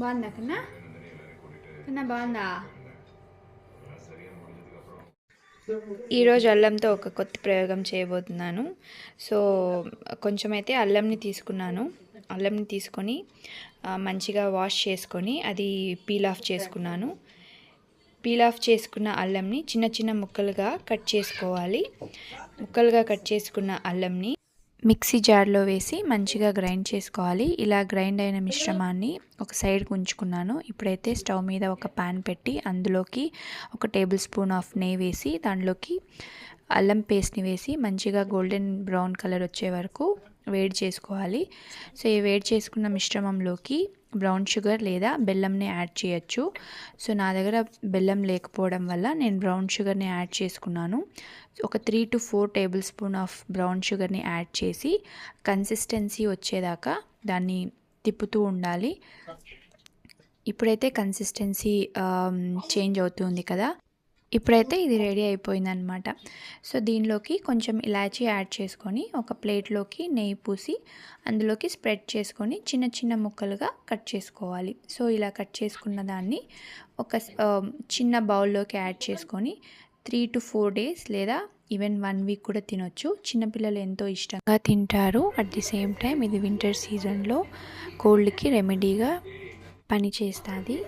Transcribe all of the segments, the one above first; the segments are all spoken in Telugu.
బాగుందా కన్నా? కన్నా బాగుందా ఈరోజు అల్లంతో ఒక కొత్త ప్రయోగం చేయబోతున్నాను. సో కొంచెం అయితే అల్లంని తీసుకున్నాను. అల్లంని తీసుకొని మంచిగా వాష్ చేసుకొని అది పీల్ ఆఫ్ చేసుకున్నాను. పీల్ ఆఫ్ చేసుకున్న అల్లంని చిన్న చిన్న ముక్కలుగా కట్ చేసుకోవాలి. ముక్కలుగా కట్ చేసుకున్న అల్లంని మిక్సీ జార్లో వేసి మంచిగా గ్రైండ్ చేసుకోవాలి. ఇలా గ్రైండ్ అయిన మిశ్రమాన్ని ఒక సైడ్కి ఉంచుకున్నాను ఇప్పుడైతే స్టవ్ మీద ఒక పాన్ పెట్టి అందులోకి ఒక టేబుల్ స్పూన్ ఆఫ్ నెయ్యి వేసి దాంట్లోకి అల్లం పేస్ట్ని వేసి మంచిగా గోల్డెన్ బ్రౌన్ కలర్ వచ్చే వరకు వేడి చేసుకోవాలి. సో ఈ వేడి చేసుకున్న మిశ్రమంలోకి బ్రౌన్ షుగర్ లేదా బెల్లంని యాడ్ చేయొచ్చు. సో నా దగ్గర బెల్లం లేకపోవడం వల్ల నేను బ్రౌన్ షుగర్ని యాడ్ చేసుకున్నాను. ఒక three to four tablespoon of brown షుగర్ని యాడ్ చేసి కన్సిస్టెన్సీ వచ్చేదాకా దాన్ని తిప్పుతూ ఉండాలి. ఇప్పుడైతే కన్సిస్టెన్సీ చేంజ్ అవుతుంది కదా. ఇప్పుడైతే ఇది రెడీ అయిపోయిందనమాట సో దీనిలోకి కొంచెం ఇలాచీ యాడ్ చేసుకొని ఒక ప్లేట్లోకి నెయ్యి పూసి అందులోకి స్ప్రెడ్ చేసుకొని చిన్న చిన్న ముక్కలుగా కట్ చేసుకోవాలి. సో ఇలా కట్ చేసుకున్న దాన్ని ఒక చిన్న బౌల్లోకి యాడ్ చేసుకొని త్రీ టు ఫోర్ డేస్ లేదా ఈవెన్ వన్ వీక్ కూడా తినొచ్చు. చిన్నపిల్లలు ఎంతో ఇష్టంగా తింటారు. అట్ ది సేమ్ టైం ఇది వింటర్ సీజన్లో కోల్డ్కి రెమెడీగా పనిచేస్తుంది.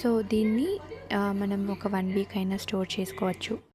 సో దీన్ని మనం ఒక వన్ వీక్ అయినా స్టోర్ చేసుకోవచ్చు.